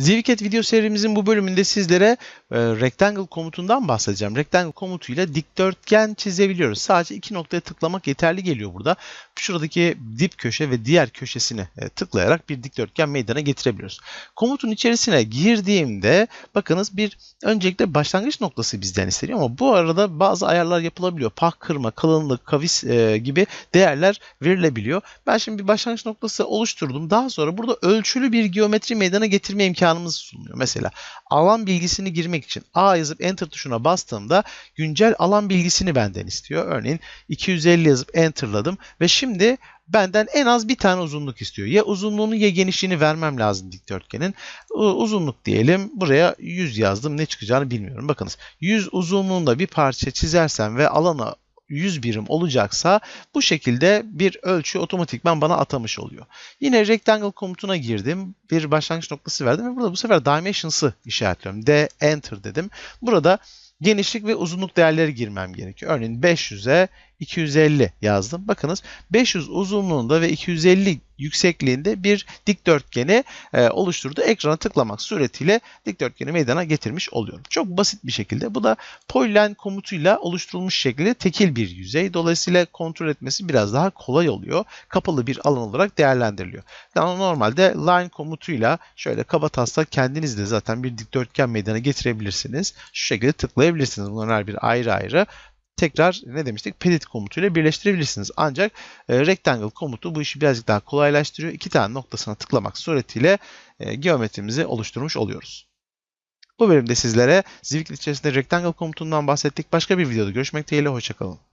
Zwicket video serimizin bu bölümünde sizlere e, rectangle komutundan bahsedeceğim. Rectangle komutuyla dikdörtgen çizebiliyoruz. Sadece iki noktaya tıklamak yeterli geliyor burada. Şuradaki dip köşe ve diğer köşesine e, tıklayarak bir dikdörtgen meydana getirebiliyoruz. Komutun içerisine girdiğimde bakınız bir öncelikle başlangıç noktası bizden isteniyor ama bu arada bazı ayarlar yapılabiliyor. Pah kırma, kalınlık, kavis e, gibi değerler verilebiliyor. Ben şimdi bir başlangıç noktası oluşturdum. Daha sonra burada ölçülü bir geometri meydana getirme imkanımız sunuyor. Mesela alan bilgisini girmek için A yazıp Enter tuşuna bastığımda güncel alan bilgisini benden istiyor. Örneğin 250 yazıp Enter'ladım ve şimdi benden en az bir tane uzunluk istiyor. Ya uzunluğunu ya genişliğini vermem lazım dikdörtgenin. Uzunluk diyelim. Buraya 100 yazdım. Ne çıkacağını bilmiyorum. Bakınız 100 uzunluğunda bir parça çizersem ve alana 100 birim olacaksa bu şekilde bir ölçü otomatikman bana atamış oluyor. Yine rectangle komutuna girdim. Bir başlangıç noktası verdim ve burada bu sefer dimensions'ı işaretliyorum. D enter dedim. Burada genişlik ve uzunluk değerleri girmem gerekiyor. Örneğin 500'e 250 yazdım. Bakınız 500 uzunluğunda ve 250 yüksekliğinde bir dikdörtgeni e, oluşturdu. Ekrana tıklamak suretiyle dikdörtgeni meydana getirmiş oluyorum. Çok basit bir şekilde. Bu da polyline komutuyla oluşturulmuş şekilde tekil bir yüzey. Dolayısıyla kontrol etmesi biraz daha kolay oluyor. Kapalı bir alan olarak değerlendiriliyor. Yani normalde line komutuyla şöyle kaba taslak kendiniz de zaten bir dikdörtgen meydana getirebilirsiniz. Şu şekilde tıklayabilirsiniz. Bunların her bir ayrı ayrı tekrar ne demiştik? Pedit komutuyla birleştirebilirsiniz. Ancak e, rectangle komutu bu işi birazcık daha kolaylaştırıyor. İki tane noktasına tıklamak suretiyle e, geometrimizi oluşturmuş oluyoruz. Bu bölümde sizlere Zwicket içerisinde rectangle komutundan bahsettik. Başka bir videoda görüşmek dileğiyle. Hoşçakalın.